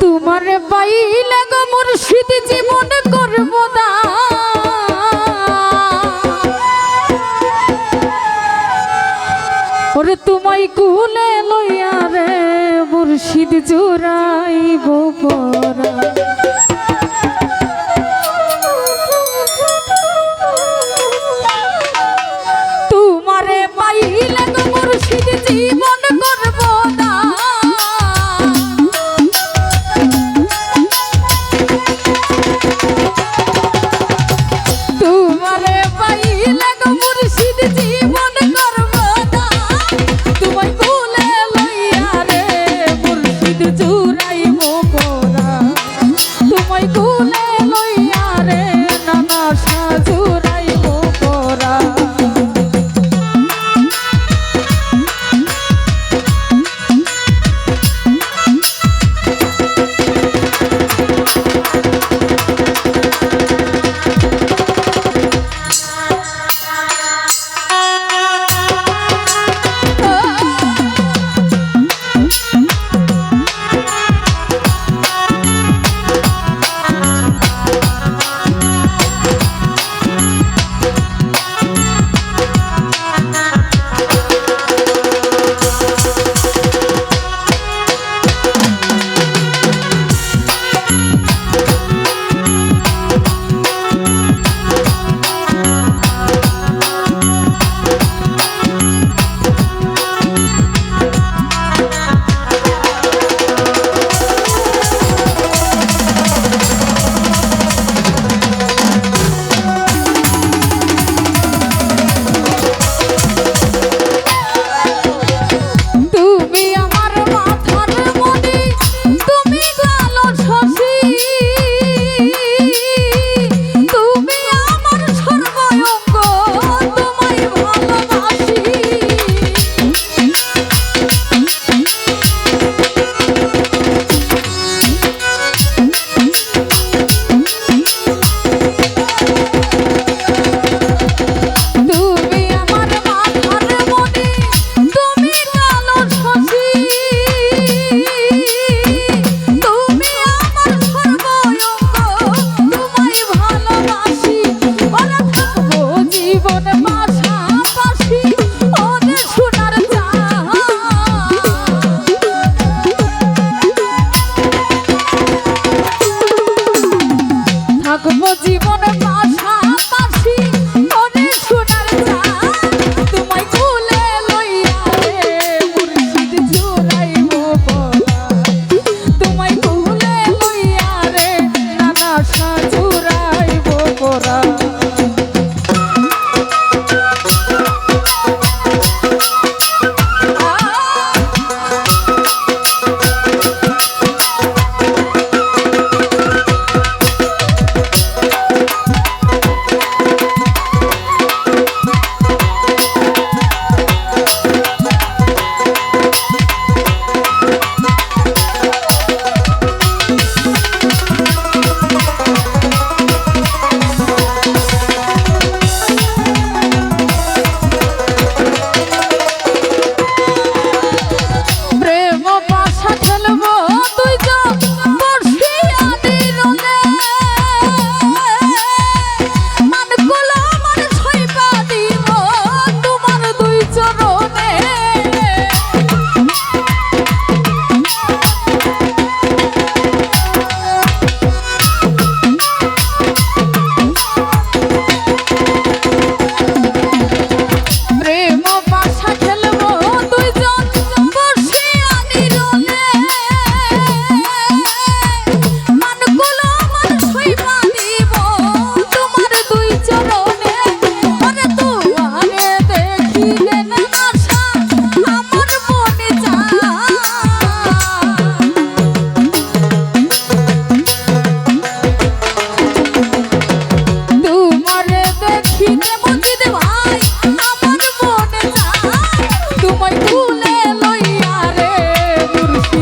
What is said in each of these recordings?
তোমার পাইলে গো মুর্শিদ জীবন করব ওরে তোমায় কুলে লইয়া রে মুর্শিদ জোড়াইব পরা।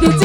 Ти